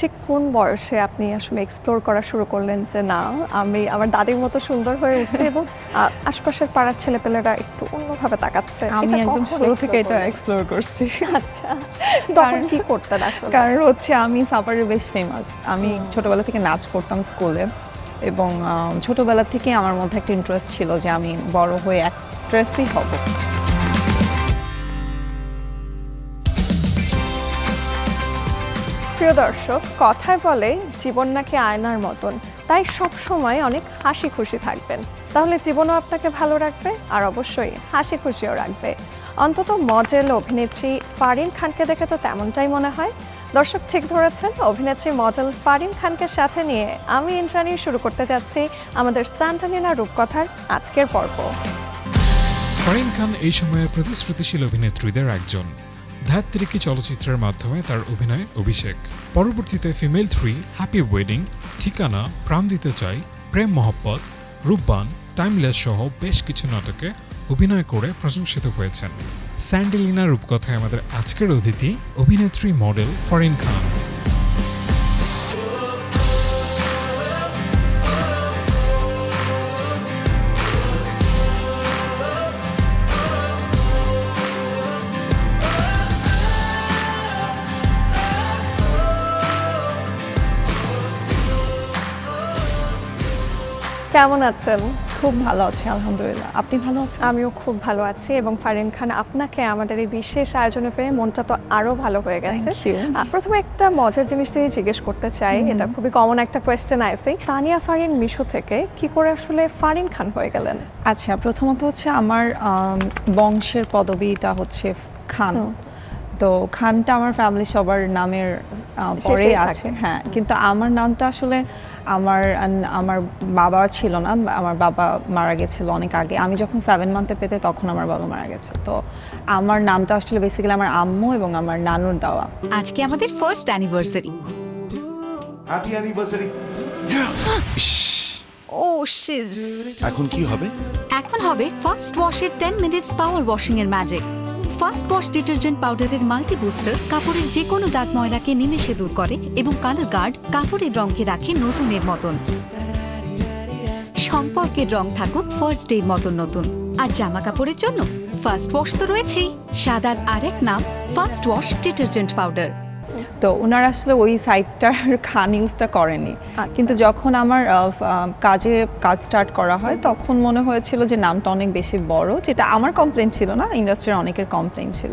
ঠিক কোন বয়সে আপনি আসলে এক্সপ্লোর করা শুরু করলেন যে না আমি আমার দাদির মতো সুন্দর হয়ে উঠছি এবং আশপাশের পাড়ার ছেলেপেলেরা একটু অন্যভাবে তাকাচ্ছে আমি একদম শুরু থেকে এটা এক্সপ্লোর করছি। আচ্ছা তখন কি করতেন আসলে? কারণ হচ্ছে আমি সাপারের বেশ ফেমাস আমি ছোটবেলা থেকে নাচ করতাম স্কুলে এবং ছোটবেলা থেকে আমার মধ্যে একটা ইন্টারেস্ট ছিল যে আমি বড় হয়ে অ্যাক্ট্রেসই হব। প্রিয় দর্শক, কথায় বলে জীবন নাকি আয়নার মতন, তাই সব সময় অনেক হাসি খুশি থাকবেন। তাহলে জীবনও আপনাকে ভালো রাখবে আর অবশ্যই হাসি খুশিও রাখবে। অন্তত মডেল অভিনেত্রী ফারিন খানকে দেখে তো তেমনটাই মনে হয়। দর্শক ঠিক ধরেছেন, অভিনেত্রী মডেল ফারিন খানকে সাথে নিয়ে আমি ইন্দ্রাণী শুরু করতে যাচ্ছি আমাদের সান্টানিনা রূপকথার আজকের পর্ব। ফারিন খান এই সময়ে প্রতিশ্রুতিশীল অভিনেত্রীদের একজন। ধাত্রিকি চলচ্চিত্রের মাধ্যমে তার অভিনয় অভিষেক। পরবর্তীতে ফিমেল থ্রি হ্যাপি ওয়েডিং ঠিকানা প্রাণ দিতে চাই, প্রেম মহব্বত, রূপবান, টাইমলেস সহ বেশ কিছু নাটকে অভিনয় করে প্রশংসিত হয়েছেন। স্যান্ডেলিনা রূপকথায় আমাদের আজকের অতিথি, অভিনেত্রী মডেল ফরিন খান। কেমন আছেন? খুব ভালো আছি আলহামদুলিল্লাহ। আপনি ভালো আছেন? আমিও খুব ভালো আছি এবং ফারিন খান আপনাকে আমাদের এই বিশেষ আয়োজনে পেয়ে মনটা তো আরও ভালো হয়ে গেছে। প্রথমে একটা মজার জিনিস দিয়ে জিজ্ঞেস করতে চাই এটা খুবই কমন একটা question I think Tania Farin Mishu থেকে কি করে আসলে ফারিন খান হয়ে গেলেন? আচ্ছা প্রথমত হচ্ছে আমার আম, বংশের পদবিটা হচ্ছে খান। তো খানটা আমার ফ্যামিলি সবার নামের পরেই আছে। হ্যাঁ কিন্তু আমার নামটা আসলে আমার আমার বাবা ছিল না আমার বাবা মারা গেছিল অনেক আগে। আমি যখন সেভেন মান্থে পেতে তখন আমার বাবা মারা গেছে। তো আমার নামটা আসলে বেসিক্যালি আমার আম্মু এবং আমার নানুর দেওয়া। আজকে আমাদের ফার্স্ট অ্যানিভার্সারি হ্যাপি অ্যানিভার্সারি ও শিজ এখন কি হবে? এখন হবে ফার্স্ট ওয়াশের 10 মিনিটস পাওয়ার ওয়াশিং এর ম্যাজিক ফার্স্ট ওয়াশ ডিটারজেন্ট পাউডারের মাল্টি বুস্টার কাপড়ের যে কোনো দাগ ময়লাকে নিমেষে দূর করে এবং কালার গার্ড কাপড়ের রঙকে রাখে নতুনের মতন। সম্পর্কের রং থাকুক ফার্স্ট ডের মতন নতুন। আর জামা কাপড়ের জন্য ফার্স্ট ওয়াশ তো রয়েছেই। সাদার আরেক নাম ফার্স্ট ওয়াশ ডিটারজেন্ট পাউডার। তো ওনারা আসলে ওই সাইটটার খান ইউজটা করেনি। আচ্ছা। কিন্তু যখন আমার কাজে কাজ স্টার্ট করা হয় তখন মনে হয়েছিল যে নামটা অনেক বেশি বড় যেটা আমার কমপ্লেন ছিল না ইন্ডাস্ট্রির অনেকের কমপ্লেন ছিল।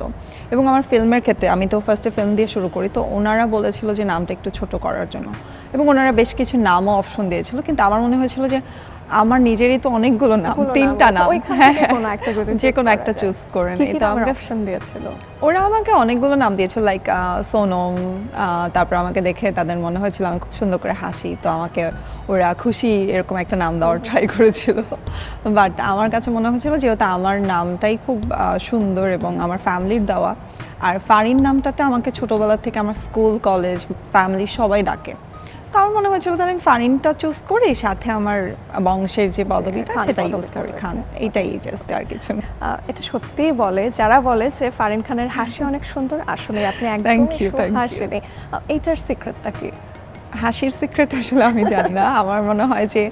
এবং আমার ফিল্মের ক্ষেত্রে আমি তো ফার্স্টে ফিল্ম দিয়ে শুরু করি তো ওনারা বলেছিল যে নামটা একটু ছোট করার জন্য। এবং ওনারা বেশ কিছু নামও অপশন দিয়েছিল কিন্তু আমার মনে হয়েছিল যে আমার নিজেরই তো অনেকগুলো নাম তিনটা। নাম। হ্যাঁ যে কোনো একটা চুজ করে কি নিই তো আমাকে অপশন দিয়েছিল? ওরা আমাকে অনেকগুলো নাম দিয়েছিল লাইক সোনম তারপর আমাকে দেখে তাদের মনে হয়েছিল আমি খুব সুন্দর করে হাসি তো আমাকে ওরা খুশি এরকম একটা নাম দেওয়ার ট্রাই করেছিল। বাট আমার কাছে মনে হয়েছিল যেহেতু আমার নামটাই খুব সুন্দর এবং আমার ফ্যামিলির দেওয়া আর ফারিন নামটাতে আমাকে ছোটোবেলা থেকে আমার স্কুল কলেজ ফ্যামিলি সবাই ডাকে। তো আমার মনে হয়েছিল তাহলে আমি ফারিনটা চুজ করি সাথে আমার বংশের যে পদবিটা সেটাই সেটা ইউজ করি খান। এটাই জাস্ট আর কিছু না। এটা সত্যিই বলে যারা বলে যে ফারিন খানের হাসি অনেক সুন্দর আসলে আপনি একদম you. এইটার সিক্রেটটা কি? হাসির সিক্রেট আসলে আমি জানি না। আমার মনে হয় যে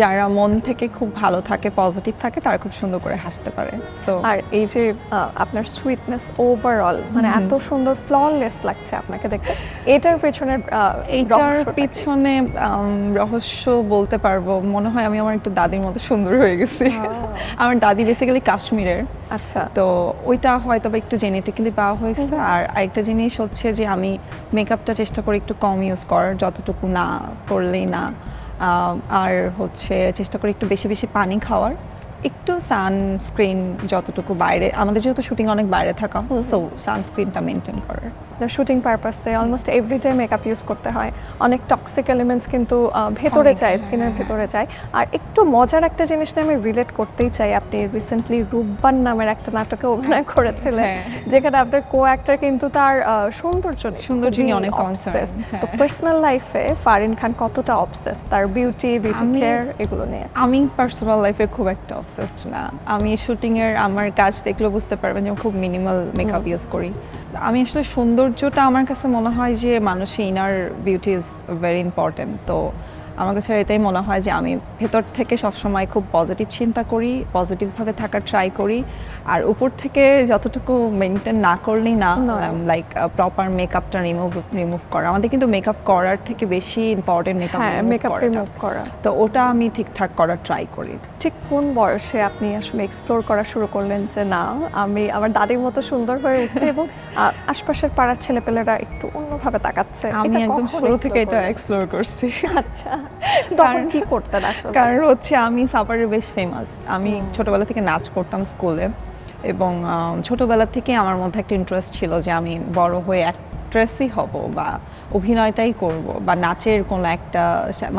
যারা মন থেকে খুব ভালো থাকে পজিটিভ থাকে তারা খুব সুন্দর করে হাসতে পারে। সো আর এই যে আপনার সুইটনেস ওভারঅল মানে এত সুন্দর ফ্ললেস লাগছে আপনাকে দেখতে। এটার পেছনে এইটার? পিছনে রহস্য বলতে পারব। মনে হয় আমি আমার একটু দাদির মতো সুন্দর হয়ে গেছি। আমার দাদি বেসিক্যালি কাশ্মীরের। আচ্ছা। তো ওইটা হয়তো বা একটু জেনেটিক্যালি পাওয়া হয়েছে। আর আরেকটা জিনিস হচ্ছে যে আমি মেকআপটা চেষ্টা করি একটু কম ইউজ করার যতটুকু না করলেই না। আর হচ্ছে চেষ্টা করি একটু বেশি বেশি পানি খাওয়ার। একটু সানস্ক্রিন যতটুকু বাইরে আমাদের যেহেতু শুটিং অনেক বাইরে থাকা সো সানস্ক্রিনটা মেনটেন করার। শুটিং পারপাসে অলমোস্ট এভরিডে মেকআপ ইউজ করতে হয়। অনেক টক্সিক এলিমেন্টস কিন্তু ভেতরে হ্যাঁ, স্কিনের ভেতরে যায়। আর একটু মজার একটা জিনিস নিয়ে আমি রিলেট করতেই চাই। আপনি রিসেন্টলি রূপবান নামের একটা নাটকে অভিনয় করেছিলেন হ্যাঁ। যেখানে আপনার কো অ্যাক্টর কিন্তু তার সৌন্দর্য নিয়ে সৌন্দর্য নিয়ে অনেক তো। পার্সোনাল লাইফে ফারিন খান কতটা অবসেস তার বিউটি বিউটি কেয়ার এগুলো নিয়ে। আমি পার্সোনাল লাইফে খুব একটা অবসেসড না। আমি শুটিং এর আমার কাজ দেখলে বুঝতে পারবেন যে খুব মিনিমাল মেকআপ ইউজ করি। আমি আসলে সৌন্দর্যটা আমার কাছে মনে হয় যে মানুষের inner beauty is very important তো আমার কাছে এটাই মনে হয় যে আমি ভেতর থেকে সবসময় খুব পজিটিভ চিন্তা করি পজিটিভভাবে থাকার ট্রাই করি। আর উপর থেকে যতটুকু মেনটেন না করলেই না। লাইক প্রপার মেকআপটা রিমুভ রিমুভ করা। আমাদের কিন্তু মেকআপ করার থেকে বেশি ইম্পর্টেন্ট মেকআপ হ্যাঁ মেকআপ রিমুভ করা। তো ওটা আমি ঠিকঠাক করার ট্রাই করি। ঠিক কোন বয়সে আপনি আসলে এক্সপ্লোর করা শুরু করলেন যে না আমি আমার দাদির মতো সুন্দর হয়ে উঠছি এবং আশপাশের পাড়ার ছেলেপেলেরা একটু অন্যভাবে তাকাচ্ছে আমি একদম শুরু থেকে এটা এক্সপ্লোর করছি। আচ্ছা। তখন কারণ- কি করতেন আসলে? কারণ হচ্ছে আমি সাপারের বেশ ফেমাস আমি ছোটবেলা থেকে নাচ করতাম স্কুলে এবং ছোটবেলা থেকে আমার মধ্যে একটা ইন্টারেস্ট ছিল যে আমি বড় হয়ে অ্যাক্ট্রেসই হব বা অভিনয়টাই করব বা নাচের কোনো একটা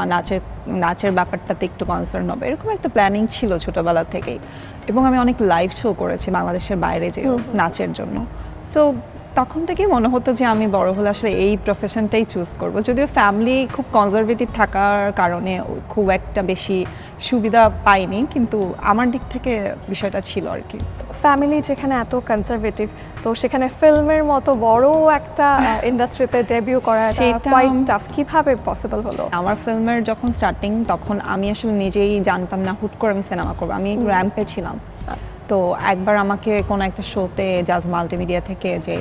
নাচের নাচের ব্যাপারটাতে একটু কনসার্ন হবে। এরকম একটা প্ল্যানিং ছিল ছোটবেলা থেকেই এবং আমি অনেক লাইভ শো করেছি বাংলাদেশের বাইরে যে নাচের জন্য। সো তখন থেকেই মনে হতো যে আমি বড় হলে আসলে এই প্রফেশনটাই চুজ করব। যদিও ফ্যামিলি খুব কনজারভেটিভ থাকার কারণে খুব একটা বেশি সুবিধা পাইনি কিন্তু আমার দিক থেকে বিষয়টা ছিল আর কি। ফ্যামিলি যেখানে এত কনজারভেটিভ তো সেখানে ফিল্মের মতো বড় একটা ইন্ডাস্ট্রিতে ডেবিউ করা কোয়াইট টাফ কীভাবে পসিবল হলো? আমার ফিল্মের যখন স্টার্টিং তখন আমি আসলে নিজেই জানতাম না হুট করে আমি সিনেমা করব। আমি র্যাম্পে ছিলাম। তো একবার আমাকে কোনো একটা শোতে জাজ মাল্টিমিডিয়া থেকে যে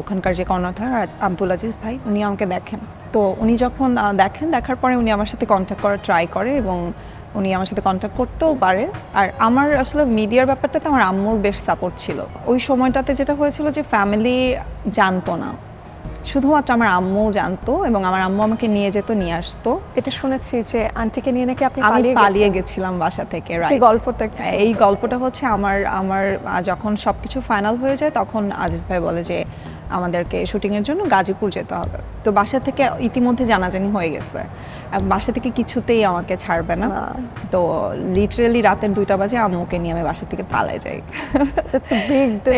ওখানকার যে কর্ণধার আব্দুল আজিজ ভাই, উনি আমাকে দেখেন। তো উনি যখন দেখেন, দেখার পরে উনি আমার সাথে কন্ট্যাক্ট করার ট্রাই করে এবং উনি আমার সাথে কন্ট্যাক্ট করতেও পারে। আর আমার আসলে মিডিয়ার ব্যাপারটাতে আমার আম্মুর বেশ সাপোর্ট ছিল। ওই সময়টাতে যেটা হয়েছিল যে ফ্যামিলি জানতো না। শুধুমাত্র আমার আম্মু জানতো এবং আমার আম্মু আমাকে নিয়ে যেত নিয়ে আসতো এটা শুনেছি যে আন্টিকে নিয়ে নাকি আপনি আমি পালিয়ে পালিয়ে গেছিলাম বাসা থেকে right. গল্পটা এই গল্পটা হচ্ছে আমার আমার যখন সবকিছু ফাইনাল হয়ে যায় তখন আজিজ ভাই বলে যে আমাদেরকে শুটিং এর জন্য গাজীপুর যেতে হবে। তো বাসা থেকে ইতিমধ্যে জানাজানি হয়ে গেছে। বাসা থেকে কিছুতেই আমাকে ছাড়বে না। তো লিটারেলি রাতের দুইটা বাজে আম্মুকে নিয়ে আমি বাসা থেকে পালাই যাই।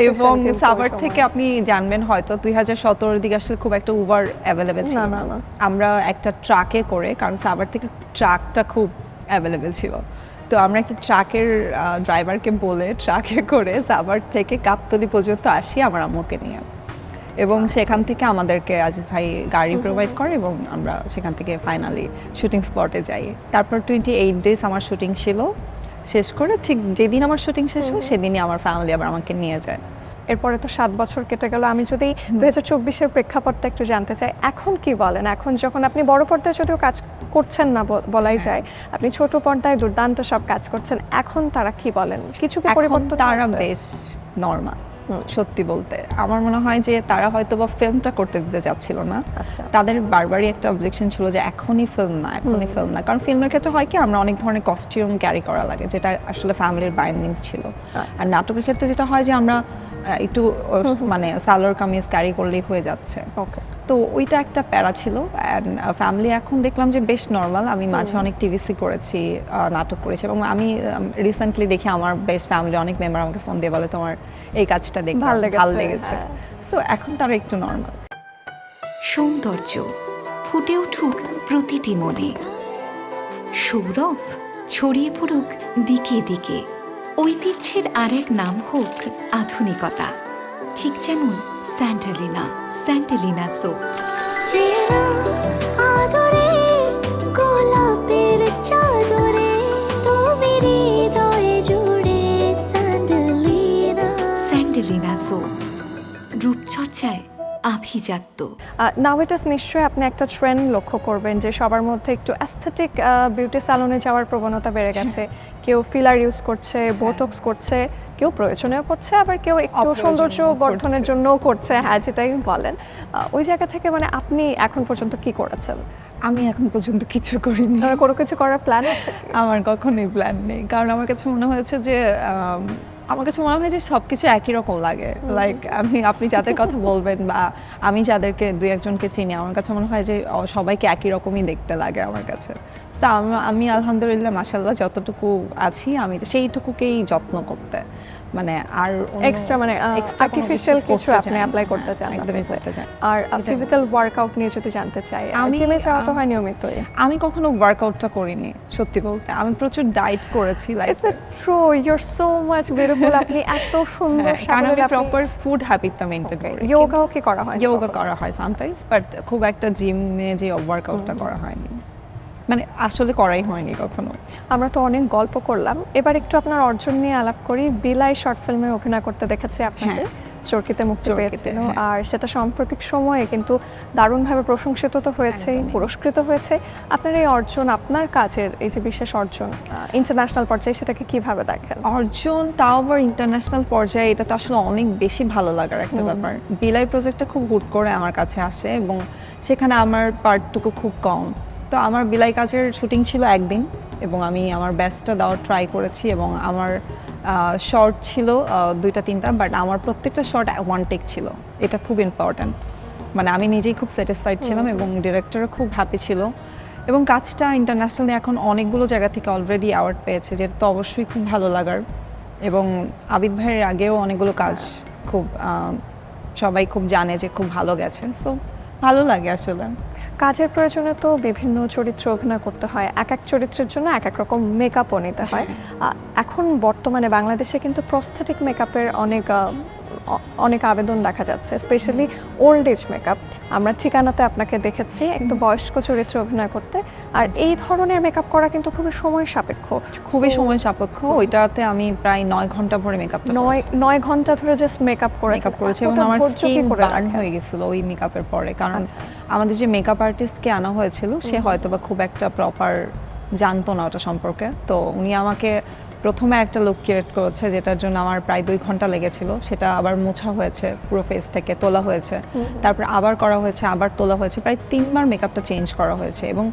এবং সাভার থেকে আপনি জানবেন হয়তো দুই হাজার সতেরোর দিকে আসলে খুব একটা উবার অ্যাভেলেবেল ছিল। আমরা একটা ট্রাকে করে কারণ সাভার থেকে ট্রাকটা খুব অ্যাভেলেবেল ছিল। তো আমরা একটা ট্রাকের ড্রাইভারকে বলে ট্রাকে করে সাভার থেকে কাপতলি পর্যন্ত আসি আমার আম্মুকে নিয়ে। এবং সেখান থেকে আমাদেরকে আজিজ ভাই গাড়ি প্রোভাইড করে এবং আমরা সেখান থেকে ফাইনালি শুটিং স্পটে যাই। তারপর টোয়েন্টি এইট ডেজ আমার শুটিং ছিল শেষ করে ঠিক যেদিন আমার শুটিং শেষ হয় সেদিনই আমার ফ্যামিলি আবার আমাকে নিয়ে যায়। এরপরে তো সাত বছর কেটে গেল। আমি যদি দুই হাজার চব্বিশের প্রেক্ষাপটটা একটু জানতে চাই এখন কি বলেন? এখন যখন আপনি বড় পর্দায় যদিও কাজ করছেন না বলাই যায় আপনি ছোট পর্দায় দুর্দান্ত সব কাজ করছেন এখন তারা কি বলেন? কিছু কি পরিবর্তন তারা বেশ নর্মাল সত্যি বলতে। আমার মনে হয় যে তারা হয়তো বা ফিল্মটা করতে দিতে চাচ্ছিল না। আচ্ছা। তাদের বারবারই একটা অবজেকশন ছিল যে এখনই ফিল্ম না এখনই ফিল্ম না। কারণ ফিল্মের ক্ষেত্রে হয় কি আমরা অনেক ধরনের কস্টিউম ক্যারি করা লাগে যেটা আসলে ফ্যামিলির বাইন্ডিংস ছিল। আর নাটকের ক্ষেত্রে যেটা হয় যে আমরা একটু মানে সালোয়ার কামিজ ক্যারি করলেই হয়ে যাচ্ছে। ওকে তো ওইটা একটা প্যারা ছিল অ্যান্ড ফ্যামিলি এখন দেখলাম যে বেশ নর্মাল আমি মাঝে অনেক টিভিসি করেছি নাটক করেছি এবং আমি রিসেন্টলি দেখি আমার বেশ ফ্যামিলি অনেক মেম্বার আমাকে ফোন দিয়ে বলে তোমার এই কাজটা দেখে ভালো লেগেছে, ভালো লেগেছে। হ্যাঁ। সো এখন তারা একটু নর্মাল সৌন্দর্য ফুটে উঠুক প্রতিটি মনে। সৌরভ ছড়িয়ে পড়ুক দিকে দিকে। ঐতিহ্যের আরেক নাম হোক আধুনিকতা। ঠিক যেমন Sandalina Sandalina soap. Sandalina soap. রূপচর্চায় আভিজাত্য। নাওয়েটাস নিশ্চয়ই আপনি একটা ট্রেন্ড লক্ষ্য করবেন যে সবার মধ্যে একটু অ্যাস্থেটিক বিউটি স্যালনে যাওয়ার প্রবণতা বেড়ে গেছে। কেউ ফিলার ইউজ করছে বোটক্স করছে। কেউ প্রয়োজনেও করছে আবার কেউ একটু সৌন্দর্য। গঠনের জন্যও করছে। হ্যাঁ যেটাই বলেন। ওই জায়গা থেকে মানে আপনি এখন পর্যন্ত কি করেছেন? আমি এখন পর্যন্ত কিছু করিনি। কোনো কিছু করার প্ল্যান আছে? আমার কখনোই প্ল্যান নেই। কারণ আমার কাছে মনে হয়েছে যে আমার কাছে মনে হয় যে সব কিছু একই রকম লাগে। লাইক আমি আপনি যাদের কথা বলবেন বা আমি যাদেরকে দুই একজনকে চিনি আমার কাছে মনে হয় যে সবাইকে একই রকমই দেখতে লাগে আমার কাছে। তা আমি আলহামদুলিল্লাহ মাসাল্লাহ যতটুকু আছি আমি সেইটুকুকেই যত্ন করতে। মানে আর এক্সট্রা মানে আর্টিফিশিয়াল কিছু আপনি অ্যাপ্লাই করতে চান একদমই করতে চান আর ফিজিক্যাল ওয়ার্কআউট নিয়ে যদি জানতে চাই আমি জিমে যাওয়া তো হয় নিয়মিতই। আমি কখনো ওয়ার্কআউটটা করিনি সত্যি বলতে। আমি প্রচুর ডায়েট করেছি like true you are so much beautiful আপনি এত সুন্দর হ্যাঁ, কারণ আমি প্রপার ফুড হ্যাবিটটা মেনটেন করি। যোগাও কি করা হয় যোগা করা হয় সামটাইমস বাট খুব একটা জিমে যে ওয়ার্কআউটটা করা হয়নি। মানে আসলে করাই হয়নি কখনো। আমরা তো অনেক গল্প করলাম। এবার একটু আপনার অর্জন নিয়ে আলাপ করি। বিলাই শর্ট ফিল্মে অভিনয় করতে দেখেছি আপনাকে। চরকিতে মুক্তি পেয়েছিল। হ্যাঁ। আর সেটা সাম্প্রতিক সময়ে কিন্তু দারুণভাবে প্রশংসিত তো হয়েছে পুরস্কৃত হয়েছে। আপনার এই অর্জন আপনার কাজের এই যে বিশেষ অর্জন ইন্টারন্যাশনাল পর্যায়ে সেটাকে কীভাবে দেখেন? অর্জন তাও আবার ইন্টারন্যাশনাল পর্যায়ে এটা তো আসলে অনেক বেশি ভালো লাগার একটা ব্যাপার। বিলাই প্রজেক্টটা খুব হুট করে আমার কাছে আসে এবং সেখানে আমার পার্টটুকু খুব কম। তো আমার বিলাই কাজের শুটিং ছিল একদিন এবং আমি আমার বেস্টটা দেওয়ার ট্রাই করেছি এবং আমার শর্ট ছিল দুইটা তিনটা বাট আমার প্রত্যেকটা শর্ট ওয়ান টেক ছিল। এটা খুব ইম্পর্ট্যান্ট মানে আমি নিজেই খুব স্যাটিসফাইড ছিলাম এবং ডিরেক্টরও খুব হ্যাপি ছিল। এবং কাজটা ইন্টারন্যাশনালি এখন অনেকগুলো জায়গা থেকে অলরেডি অ্যাওয়ার্ড পেয়েছে যেটা তো অবশ্যই খুব ভালো লাগার। এবং আবিদ ভাইয়ের আগেও অনেকগুলো কাজ খুব সবাই খুব জানে যে খুব ভালো গেছে। সো ভালো লাগে আসলে। কাজের প্রয়োজনে তো বিভিন্ন চরিত্র অভিনয় করতে হয়। এক এক চরিত্রের জন্য এক এক রকম মেকআপও নিতে হয়। এখন বর্তমানে বাংলাদেশে কিন্তু প্রস্থেটিক মেকআপের অনেক অনেক আবেদন দেখা যাচ্ছে স্পেশালি ওল্ড এজ মেকআপ আমরা ঠিকানাতে আপনাকে দেখেছি একটু বয়স্ক চরিত্রে অভিনয় করতে। আর এই ধরনের মেকআপ করা কিন্তু খুবই সময় সাপেক্ষ। খুবই সময় সাপেক্ষ ওইটাতে আমি প্রায় নয় ঘণ্টা ভরে মেকআপটা নয় নয় ঘণ্টা ধরে জাস্ট মেকআপ করে মেকআপ করেছি এবং আমার স্কিন বার্ন হয়ে গেছিল ওই মেকআপের পরে কারণ আমাদের যে মেকআপ আর্টিস্টকে আনা হয়েছিল সে হয়তো বা খুব একটা প্রপার জানতো না ওটা সম্পর্কে। তো উনি আমাকে প্রথমে একটা লুক ক্রিয়েট করেছে যেটার জন্য আমার প্রায় দুই ঘণ্টা লেগেছিল। সেটা আবার মোছা হয়েছে পুরো ফেস থেকে তোলা হয়েছে। তারপর আবার করা হয়েছে আবার তোলা হয়েছে। প্রায় তিনবার মেকআপটা চেঞ্জ করা হয়েছে এবং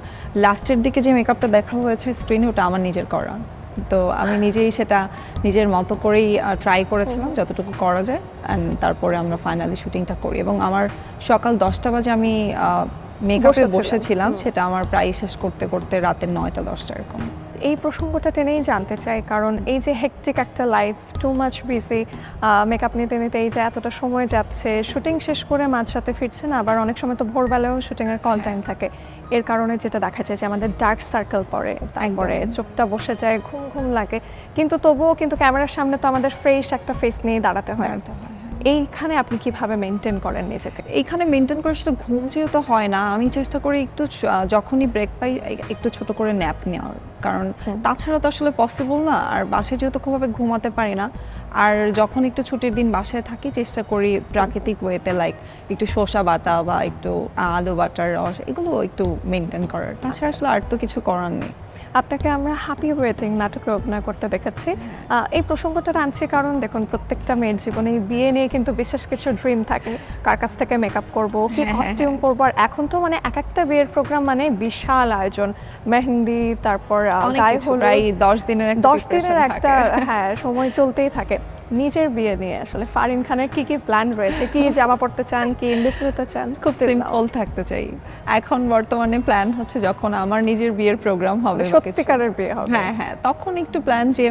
লাস্টের দিকে যে মেকআপটা দেখা হয়েছে স্ক্রিনে ওটা আমার নিজের করা। তো আমি নিজেই সেটা নিজের মতো করেই ট্রাই করেছিলাম যতটুকু করা যায়। অ্যান্ড তারপরে আমরা ফাইনালি শুটিংটা করি এবং আমার সকাল দশটা বাজে আমি মেকআপে বসেছিলাম। বসেছিলাম। সেটা আমার প্রায় শেষ করতে করতে রাতের নয়টা দশটা এরকম। এই প্রসঙ্গটা টেনেই জানতে চাই কারণ এই যে হেকটিক একটা life too much busy makeup নিতে নিতে এই যে এতটা সময় যাচ্ছে শুটিং শেষ করে মাঝরাতে ফিরছেন আবার অনেক সময় তো ভোরবেলাও শুটিংয়ের কল টাইম থাকে এর কারণে যেটা দেখা যায় যে আমাদের ডার্ক সার্কেল পড়ে তারপরে। চোখটা বসে যায় ঘুম ঘুম লাগে কিন্তু তবুও কিন্তু ক্যামেরার সামনে তো আমাদের ফ্রেশ একটা ফেস নিয়ে দাঁড়াতে হ্যাঁ। এইখানে আপনি কীভাবে মেনটেন করেন নিজেকে? এইখানে মেনটেন করে সেটা ঘুম যেহেতু হয় না আমি চেষ্টা করি একটু যখনই ব্রেক পাই একটু ছোট করে ন্যাপ নেওয়ার। কারণ তাছাড়া তো আসলে পসিবল না আর বাসায় যেহেতু খুবভাবে ঘুমাতে পারি না আর যখন একটু ছুটির দিন বাসায় থাকি চেষ্টা করি প্রাকৃতিক ওয়েতে লাইক একটু শসা বাটা বা একটু আলু বাটার রস এগুলো একটু মেনটেন করার। তাছাড়া আসলে আর তো কিছু করার নেই। আপনাকে আমরা হ্যাপি ওয়েটিং নাটকে অভিনয় করতে দেখেছি। এই প্রসঙ্গটা টানছি কারণ দেখুন প্রত্যেকটা মেয়ের জীবনে বিয়ে নিয়ে কিন্তু বিশেষ কিছু ড্রিম থাকে। কার কাছ থেকে মেকআপ করব কি হ্যাঁ, কস্টিউম পরবো আর এখন তো মানে এক একটা বিয়ের প্রোগ্রাম মানে বিশাল আয়োজন। মেহেন্দি তারপর গায়ে হলুদ দশ দিনের দশ দিনের একটা হ্যাঁ সময় চলতেই থাকে। নিজের বিয়ে নিয়ে আসলে ফারিন খানের কি কি প্ল্যান রয়েছে? কি জামা পড়তে চান কি লুক নিতে চান? খুব সিম্পল থাকতে চাই। এখন বর্তমানে প্ল্যান হচ্ছে যখন আমার নিজের বিয়ের প্রোগ্রাম হবে সত্যিকারের বিয়ে হবে। হ্যাঁ হ্যাঁ তখন একটু প্ল্যান যে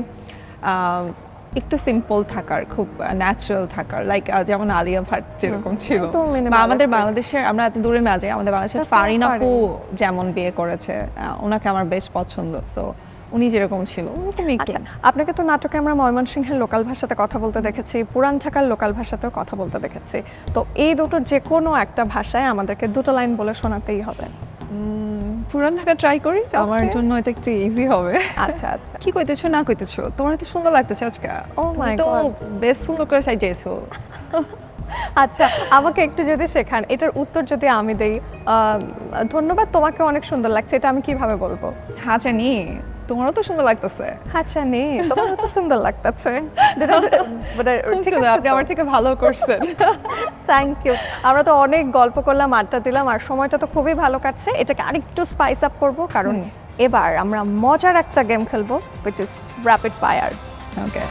একটু সিম্পল থাকার খুব ন্যাচারাল থাকার লাইক যেমন আলিয়া ভাট যেরকম ছিল। বা আমাদের বাংলাদেশের আমরা এত দূরে না যাই আমাদের বাংলাদেশের ফারিন আপু যেমন বিয়ে করেছে ওনাকে আমার বেশ পছন্দ সো উনি যেরকম ছিল আচ্ছা। আপনাকে তো নাটকে আমরা ময়মনসিংহের লোকাল ভাষাতে কথা বলতে দেখেছি পুরান ঢাকার লোকাল ভাষাতেও কথা বলতে দেখেছি। তো এই দুটো যে কোনো একটা ভাষায় আমাদেরকে দুটো লাইন বলে শোনাতেই হবে। পুরান ঢাকা ট্রাই করি আমার জন্য এটা একটু ইজি হবে। আচ্ছা আচ্ছা। কি কইতেছো না কইতেছো? তোমার তো সুন্দর লাগতেছে আজকে। Oh তুমি my তো বেশ সুন্দর করে সাজিয়েছো। আচ্ছা আমাকে একটু যদি শেখান এটার উত্তর যদি আমি দেই আহ, ধন্যবাদ তোমাকে অনেক সুন্দর লাগছে এটা আমি কীভাবে বলব? হ্যাঁ জানি তোমারও তো সুন্দর লাগতেছে। আচ্ছা নে তোমারও তো সুন্দর লাগতেছে। আপনি আমার থেকে ভালো করছেন। থ্যাংক ইউ আমরা তো অনেক গল্প করলাম আড্ডা দিলাম আর সময়টা তো খুবই ভালো কাটছে। এটাকে আরেকটু স্পাইস আপ করব কারণ এবার আমরা মজার একটা গেম খেলব which is rapid fire okay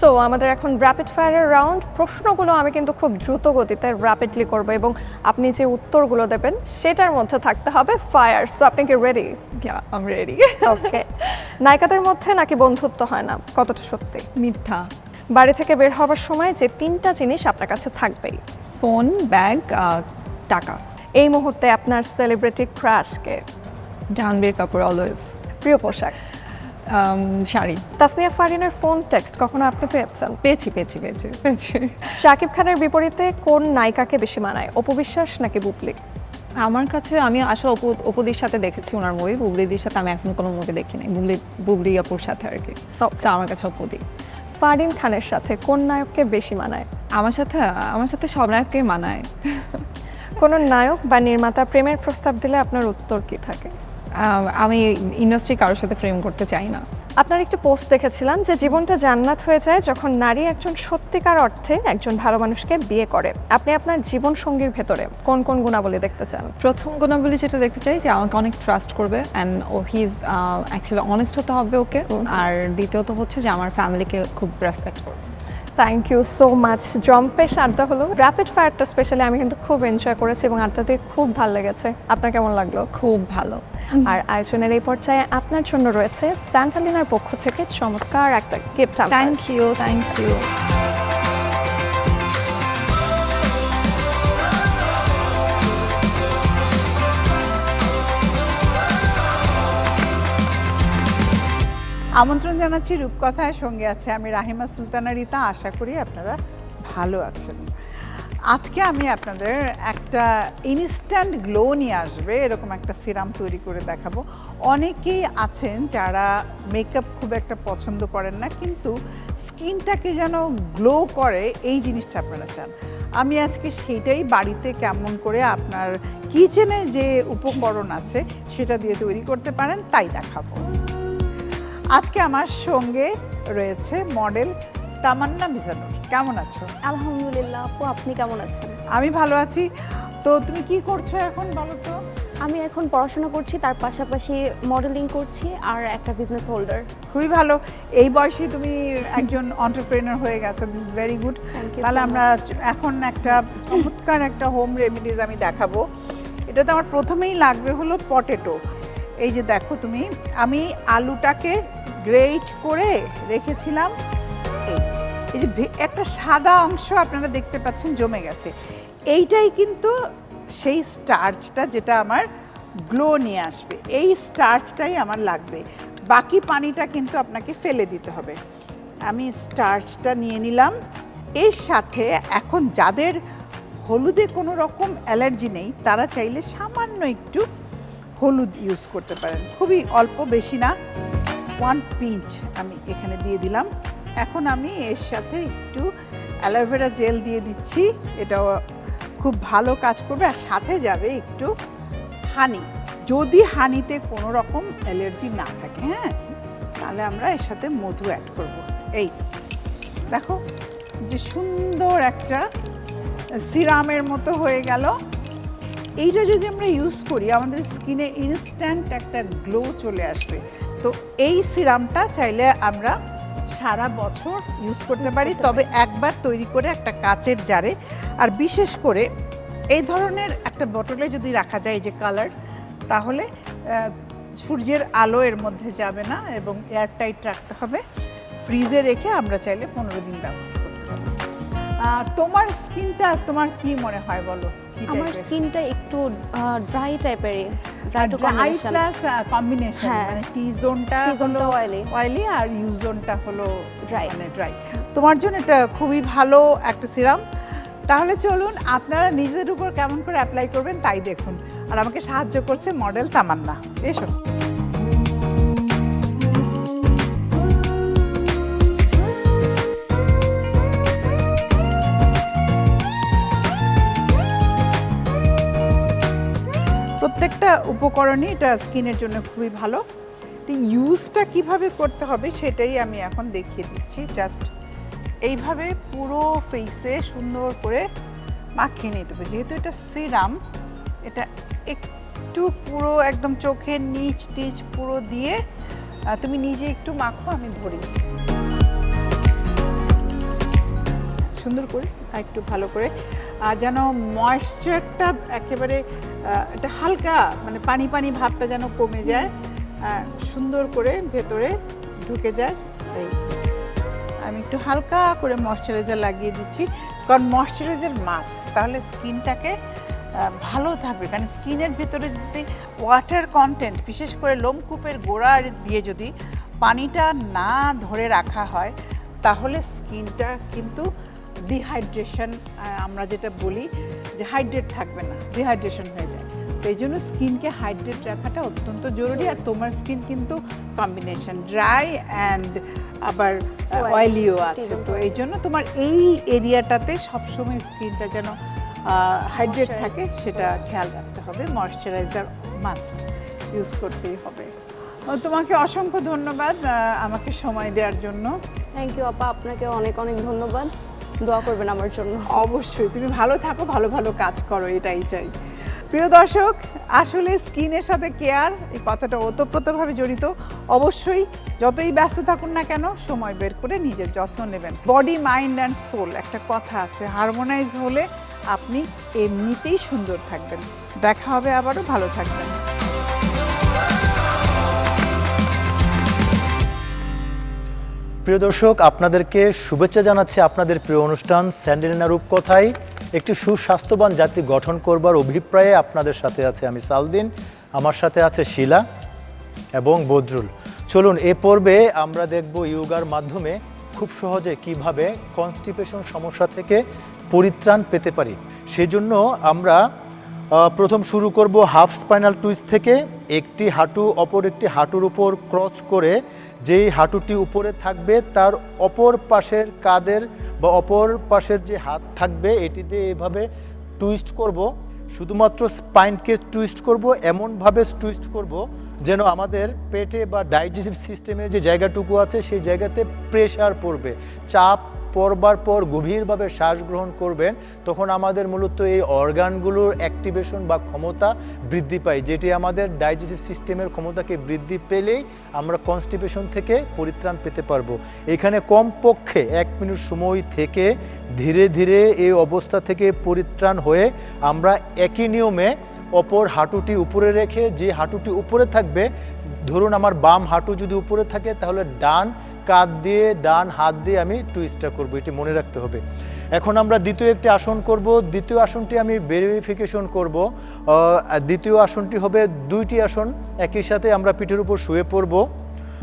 so আমাদের এখন র্যাপিড ফায়ারের রাউন্ড প্রশ্নগুলো আমি কিন্তু খুব দ্রুত গতিতে র্যাপিডলি করব এবং আপনি যে উত্তরগুলো দেবেন সেটার মধ্যে থাকতে হবে ফায়ার সো আপনি কি রেডি ready. ওকে নায়িকাদের মধ্যে নাকি বন্ধুত্ব হয় না? কতটা সত্যি? মিথ্যা। বাড়ি থেকে বের হওয়ার সময় যে তিনটা জিনিস আপনার কাছে থাকবেই। ফোন ব্যাগ টাকা। এই মুহূর্তে আপনার সেলিব্রিটি ক্রাশকে জাহানবীর কাপুর অলওয়েজ প্রিয় পোশাক। শাড়ি। তাসনিয়া ফারিনের ফোন টেক্সট কখনো আপনি পেয়েছেন? পেয়েছি পেয়েছি পেয়েছি পেয়েছি। শাকিব খানের বিপরীতে কোন নায়িকাকে বেশি মানায় অপবিশ্বাস নাকি বুবলি? আমার কাছে আমি আসলে অপু অপুদির সাথে দেখেছি ওনার মুভি বুবলিদির সাথে আমি এখন কোনো মুভি দেখিনি বুবলি বুবলি আপুর সাথে আর কি। আমার কাছে অপুদি। ফারিন খানের সাথে কোন নায়ককে বেশি মানায়? আমার সাথে আমার সাথে সব নায়ককে মানায়। কোন নায়ক বা নির্মাতা প্রেমের প্রস্তাব দিলে আপনার উত্তর কি থাকে? আমি ইন্ডাস্ট্রি কারোর সাথে ফ্রেম করতে চাই না। আপনার একটি পোস্ট দেখেছিলাম যে জীবনটা জান্নাত হয়ে যায় যখন নারী একজন সত্যিকার অর্থে একজন ভালো মানুষকে বিয়ে করে। আপনি আপনার জীবন সঙ্গীর ভেতরে কোন কোন গুণাবলী দেখতে চান? প্রথম গুণাবলী যেটা দেখতে চাই যে আমাকে অনেক ট্রাস্ট করবে অ্যান্ড ও হি ইজ অ্যাকচুয়ালি অনেস্ট হতে হবে ওকে। আর দ্বিতীয়ত হচ্ছে যে আমার ফ্যামিলিকে খুব রেসপেক্ট করবে। থ্যাংক ইউ সো মাচ জম্পেশ আড্ডা হলো। র্যাপিড ফায়ারটা স্পেশালি আমি কিন্তু খুব এনজয় করেছি এবং আড্ডা দিয়ে খুব ভালো লেগেছে। আপনার কেমন লাগল? খুব ভালো। আর আয়োজনের এই পর্যায়ে আপনার জন্য রয়েছে স্যান্টালিনার পক্ষ থেকে চমৎকার একটা gift thank you thank you আমন্ত্রণ জানাচ্ছি রূপকথায় সঙ্গে আছে আমি রাহিমা সুলতানা রীতা, আশা করি আপনারা ভালো আছেন। আজকে আমি আপনাদের একটা ইনস্ট্যান্ট গ্লো নিয়ে আসবে, এরকম একটা সিরাম তৈরি করে দেখাবো। অনেকেই আছেন যারা মেকআপ খুব একটা পছন্দ করেন না, কিন্তু স্কিনটাকে যেন গ্লো করে, এই জিনিসটা আপনারা চান। আমি আজকে সেটাই বাড়িতে কেমন করে আপনার কিচেনে যে উপকরণ আছে, সেটা দিয়ে তৈরি করতে পারেন, তাই দেখাবো। আজকে আমার সঙ্গে রয়েছে মডেল তামান্না বিজানুর কেমন আছো? আলহামদুলিল্লাহ আপু আপনি কেমন আছেন? আমি ভালো আছি। তো তুমি কি করছ এখন বলো তো? আমি এখন পড়াশোনা করছি তার পাশাপাশি মডেলিং করছি আর একটা বিজনেস হোল্ডার খুবই ভালো। এই বয়সে তুমি একজন অন্টারপ্রেনার হয়ে গেছো দিস ইজ ভেরি গুড তাহলে আমরা এখন একটা চমৎকার একটা হোম রেমেডিজ আমি দেখাবো। এটাতে আমার প্রথমেই লাগবে হলো পটেটো এই যে দেখো তুমি আমি আলুটাকে গ্রেট করে রেখেছিলাম। এই যে একটা সাদা অংশ আপনারা দেখতে পাচ্ছেন জমে গেছে। এইটাই কিন্তু সেই স্টার্চটা যেটা আমার গ্লো নিয়ে আসবে। এই স্টার্চটাই আমার লাগবে। বাকি পানিটা কিন্তু আপনাকে ফেলে দিতে হবে। আমি স্টার্চটা নিয়ে নিলাম। এর সাথে এখন যাদের হলুদে কোনো রকম অ্যালার্জি নেই, তারা চাইলে সামান্য একটু হলুদ ইউজ করতে পারেন। খুবই অল্প, বেশি না। ওয়ান পিঞ্চ আমি এখানে দিয়ে দিলাম। এখন আমি এর সাথে একটু অ্যালোভেরা জেল দিয়ে দিচ্ছি। এটাও খুব ভালো কাজ করবে আর সাথে যাবে একটু হানি যদি হানিতে কোনো রকম অ্যালার্জি না থাকে হ্যাঁ? তাহলে আমরা এর সাথে মধু অ্যাড করব। এই দেখো, যে সুন্দর একটা সিরামের মতো হয়ে গেল। এইটা যদি আমরা ইউজ করি, আমাদের স্কিনে ইনস্ট্যান্ট একটা গ্লো চলে আসবে। তো এই সিরামটা চাইলে আমরা সারা বছর ইউজ করতে পারি। তবে একবার তৈরি করে একটা কাচের জারে আর বিশেষ করে এই ধরনের একটা বোতলে যদি রাখা যায় যে কালার তাহলে সূর্যের আলো এর মধ্যে যাবে না এবং এয়ারটাইট রাখতে হবে। ফ্রিজে রেখে আমরা চাইলে পনেরো দিন ব্যবহার করতে তোমার স্কিনটা তোমার কি মনে হয় বলো? আমার স্কিনটা একটু ড্রাই টাইপেরই dry to dry combination plus combination হ্যাঁ। মানে টি জোনটা হলো oily। অয়েলি আর ইউ জোনটা হলো Dry। মানে ড্রাই তোমার জন্য এটা খুবই ভালো একটা সিরাম তাহলে চলুন আপনারা নিজের উপর কেমন করে অ্যাপ্লাই করবেন তাই দেখুন আর আমাকে সাহায্য করছে মডেল তামান্না এসো উপকরণই এটা স্কিনের জন্য খুবই ভালো। ইউজটা কীভাবে করতে হবে সেটাই আমি এখন দেখিয়ে দিচ্ছি। জাস্ট এইভাবে পুরো ফেসে সুন্দর করে মাখিয়ে নিতে হবে। যেহেতু এটা সিরাম এটা একটু পুরো একদম চোখের নিচ টিচ পুরো দিয়ে তুমি নিজে একটু মাখো, আমি ধরি সুন্দর করে আর একটু ভালো করে আর যেন ময়েশ্চারটা একেবারে একটা হালকা মানে পানি পানি ভাবটা যেন কমে যায় সুন্দর করে ভেতরে ঢুকে যায় আমি একটু হালকা করে ময়শ্চারাইজার লাগিয়ে দিচ্ছি, কারণ ময়শ্চারাইজার মাস্ট তাহলে স্কিনটাকে ভালো থাকবে। কারণ স্কিনের ভেতরে যদি ওয়াটার কন্টেন্ট বিশেষ করে লোমকূপের গোড়া দিয়ে যদি পানিটা না ধরে রাখা হয়, তাহলে স্কিনটা কিন্তু ডিহাইড্রেশন আমরা যেটা বলি যে হাইড্রেট থাকবে না ডিহাইড্রেশন হয়ে যায়। তো এই জন্য স্কিনকে হাইড্রেট রাখাটা অত্যন্ত জরুরি আর তোমার স্কিন কিন্তু কম্বিনেশন ড্রাই অ্যান্ড আবার অয়েলিও আছে। তো এই জন্য তোমার এই এরিয়াটাতে সবসময় স্কিনটা যেন হাইড্রেট থাকে সেটা খেয়াল রাখতে হবে। ময়শ্চারাইজার মাস্ট ইউজ করতেই হবে। তোমাকে অসংখ্য ধন্যবাদ আমাকে সময় দেওয়ার জন্য। থ্যাংক ইউ আপা। আপনাকে অনেক অনেক ধন্যবাদ। দোয়া করবেন আমার জন্য। অবশ্যই, তুমি ভালো থাকো, ভালো ভালো কাজ করো, এটাই চাই। প্রিয় দর্শক, আসলে স্কিনের সাথে কেয়ার, এই কথাটা ওতপ্রোতভাবে জড়িত। অবশ্যই যতই ব্যস্ত থাকুন না কেন, সময় বের করে নিজের যত্ন নেবেন। বডি, মাইন্ড অ্যান্ড সোল, একটা কথা আছে, হারমোনাইজ হলে আপনি এমনিতেই সুন্দর থাকবেন। দেখা হবে আবারও, ভালো থাকবেন। প্রিয় দর্শক, আপনাদেরকে শুভেচ্ছা জানাচ্ছি আপনাদের প্রিয় অনুষ্ঠান স্যান্ডেলিনা রূপকথায়। একটি সুস্বাস্থ্যবান জাতি গঠন করবার অভিপ্রায়ে আপনাদের সাথে আছে আমি সালদিন, আমার সাথে আছে শিলা এবং বদরুল। চলুন, এ পর্বে আমরা দেখব ইয়োগার মাধ্যমে খুব সহজে কীভাবে কনস্টিপেশন সমস্যা থেকে পরিত্রাণ পেতে পারি। সেজন্য আমরা প্রথম শুরু করব হাফ স্পাইনাল টুইস্ট থেকে। একটি হাঁটু, অপর একটি হাঁটুর উপর ক্রস করে যেই হাঁটুটি উপরে থাকবে, তার অপর পাশের কাদের বা অপর পাশের যে হাত থাকবে, এটি দিয়ে এভাবে টুইস্ট করব। শুধুমাত্র স্পাইনকে টুইস্ট করব, এমনভাবে টুইস্ট করব যেন আমাদের পেটে বা ডাইজেস্টিভ সিস্টেমের যে জায়গাটুকু আছে, সেই জায়গাতে প্রেশার পড়বে। চাপ পরবার পর গভীরভাবে শ্বাস গ্রহণ করবেন, তখন আমাদের মূলত এই অর্গানগুলোর অ্যাক্টিভেশন বা ক্ষমতা বৃদ্ধি পায়, যেটি আমাদের ডাইজেস্টিভ সিস্টেমের ক্ষমতাকে বৃদ্ধি পেলেই আমরা কনস্টিপেশন থেকে পরিত্রাণ পেতে পারব। এখানে কমপক্ষে এক মিনিট সময় থেকে ধীরে ধীরে এই অবস্থা থেকে পরিত্রাণ হয়ে আমরা একই নিয়মে অপর হাঁটুটি উপরে রেখে যে হাঁটুটি উপরে থাকবে, ধরুন আমার বাম হাঁটু যদি উপরে থাকে, তাহলে ডান কাঁধ দিয়ে, ডান হাত দিয়ে আমি টুইস্টটা করব, এটি মনে রাখতে হবে। এখন আমরা দ্বিতীয় একটি আসন করব। দ্বিতীয় আসনটি আমি ভেরিফিকেশন করব। দ্বিতীয় আসনটি হবে দুইটি আসন, একই সাথে আমরা পিঠের উপর শুয়ে পড়ব।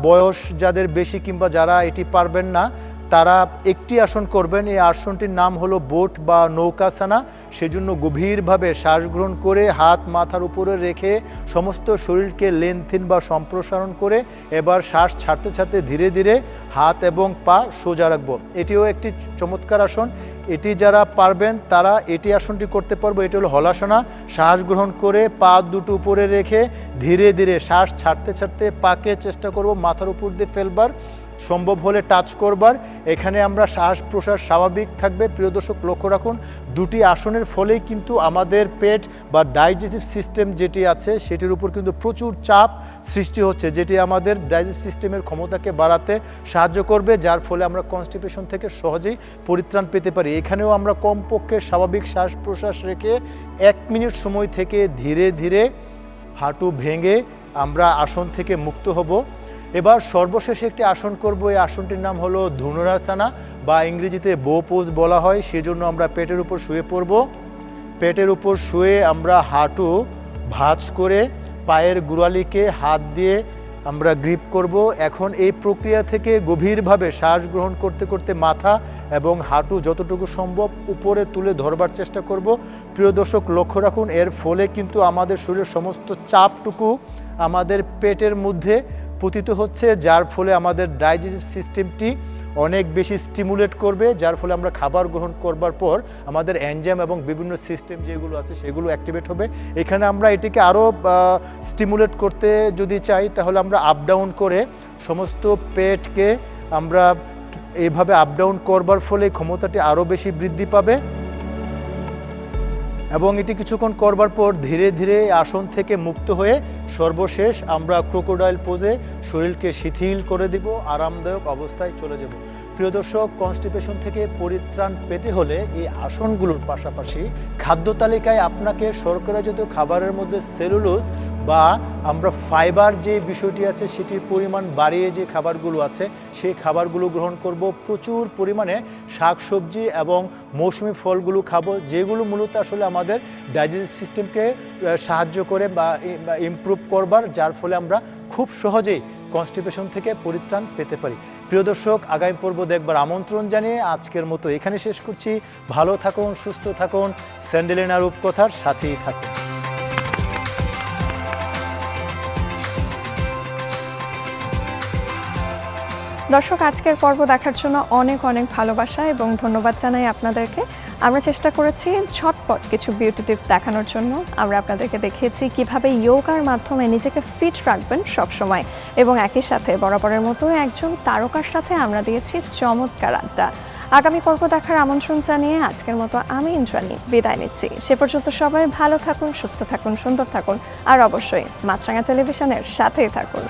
বয়স যাদের বেশি কিংবা যারা এটি পারবেন না, তারা একটি আসন করবেন। এই আসনটির নাম হলো বোট বা নৌকাসানা সেজন্য গভীরভাবে শ্বাস গ্রহণ করে হাত মাথার উপরে রেখে সমস্ত শরীরকে লেনথিন বা সম্প্রসারণ করে এবার শ্বাস ছাড়তে ছাড়তে ধীরে ধীরে হাত এবং পা সোজা রাখব। এটিও একটি চমৎকার আসন। এটি যারা পারবেন তারা এটি আসনটি করতে পারব। এটি হলো হলাসনা। শ্বাস গ্রহণ করে পা দুটো উপরে রেখে ধীরে ধীরে শ্বাস ছাড়তে ছাড়তে পাকে চেষ্টা করব মাথার উপর দিয়ে ফেলবার। সম্ভব হলে টাচ করবার। এখানে আমরা শ্বাস প্রশ্বাস স্বাভাবিক থাকবে। প্রিয় দর্শক, লক্ষ্য রাখুন, দুটি আসনের ফলেই কিন্তু আমাদের পেট বা ডাইজেস্টিভ সিস্টেম যেটি আছে, সেটির উপর কিন্তু প্রচুর চাপ সৃষ্টি হচ্ছে, যেটি আমাদের ডাইজেস্টিভ সিস্টেমের ক্ষমতাকে বাড়াতে সাহায্য করবে, যার ফলে আমরা কনস্টিপেশন থেকে সহজেই পরিত্রাণ পেতে পারি। এখানেও আমরা কমপক্ষে স্বাভাবিক শ্বাস প্রশ্বাস রেখে এক মিনিট সময় থেকে ধীরে ধীরে হাঁটু ভেঙে আমরা আসন থেকে মুক্ত হব। এবার সর্বশেষে একটি আসন করব। এই আসনটির নাম হলো ধনুরাসানা, বা ইংরেজিতে বো পোজ বলা হয়। সেজন্য আমরা পেটের উপর শুয়ে পড়ব। পেটের উপর শুয়ে আমরা হাঁটু ভাঁজ করে পায়ের গোড়ালিকে হাত দিয়ে আমরা গ্রিপ করব। এখন এই প্রক্রিয়া থেকে গভীরভাবে শ্বাস গ্রহণ করতে করতে মাথা এবং হাঁটু যতটুকু সম্ভব উপরে তুলে ধরবার চেষ্টা করব। প্রিয় দর্শক, লক্ষ্য রাখুন, এর ফলে কিন্তু আমাদের শরীরের সমস্ত চাপটুকু আমাদের পেটের মধ্যে পতিত হচ্ছে, যার ফলে আমাদের ডাইজেস্টিভ সিস্টেমটি অনেক বেশি স্টিমুলেট করবে, যার ফলে আমরা খাবার গ্রহণ করবার পর আমাদের এনজাইম এবং বিভিন্ন সিস্টেম যেগুলো আছে সেগুলো অ্যাক্টিভেট হবে। এখানে আমরা এটিকে আরও স্টিমুলেট করতে যদি চাই, তাহলে আমরা আপ ডাউন করে সমস্ত পেটকে আমরা এইভাবে আপ ডাউন করবার ফলে ক্ষমতাটি আরও বেশি বৃদ্ধি পাবে। এবং এটি কিছুক্ষণ করবার পর ধীরে ধীরে আসন থেকে মুক্ত হয়ে সর্বশেষ আমরা ক্রোকোডাইল পোজে শরীরকে শিথিল করে দিব, আরামদায়ক অবস্থায় চলে যাব। প্রিয় দর্শক, কনস্টিপেশন থেকে পরিত্রাণ পেতে হলে এই আসনগুলোর পাশাপাশি খাদ্য তালিকায় আপনাকে শর্করাজাত খাবারের মধ্যে সেলুলোজ বা আমরা ফাইবার যে বিষয়টি আছে, সেটির পরিমাণ বাড়িয়ে যে খাবারগুলো আছে, সেই খাবারগুলো গ্রহণ করব। প্রচুর পরিমাণে শাকসবজি এবং মৌসুমি ফলগুলো খাব, যেগুলো মূলত আসলে আমাদের ডাইজেস্টিভ সিস্টেমকে সাহায্য করে বা ইমপ্রুভ করবার, যার ফলে আমরা খুব সহজেই কনস্টিপেশন থেকে পরিত্রাণ পেতে পারি। প্রিয় দর্শক, আগামী পর্ব দেখবার আমন্ত্রণ জানিয়ে আজকের মতো এখানে শেষ করছি। ভালো থাকুন, সুস্থ থাকুন, স্যান্ডেলিনা রূপকথার সাথেই থাকুন। দর্শক, আজকের পর্ব দেখার জন্য অনেক অনেক ভালোবাসা এবং ধন্যবাদ জানাই আপনাদেরকে। আমরা চেষ্টা করেছি ঝটপট কিছু বিউটি টিপস দেখানোর জন্য। আমরা আপনাদেরকে দেখিয়েছি কীভাবে ইয়োগার মাধ্যমে নিজেকে ফিট রাখবেন সব সময় এবং একই সাথে বরাবরের মতো একজন তারকার সাথে আমরা দিয়েছি চমৎকার আড্ডা। আগামী পর্ব দেখার আমন্ত্রণ জানিয়ে আজকের মতো আমি ইন্দ্রাণী বিদায় নিচ্ছি। সে পর্যন্ত সবাই ভালো থাকুন, সুস্থ থাকুন, সুন্দর থাকুন, আর অবশ্যই মাছরাঙা টেলিভিশনের সাথেই থাকুন।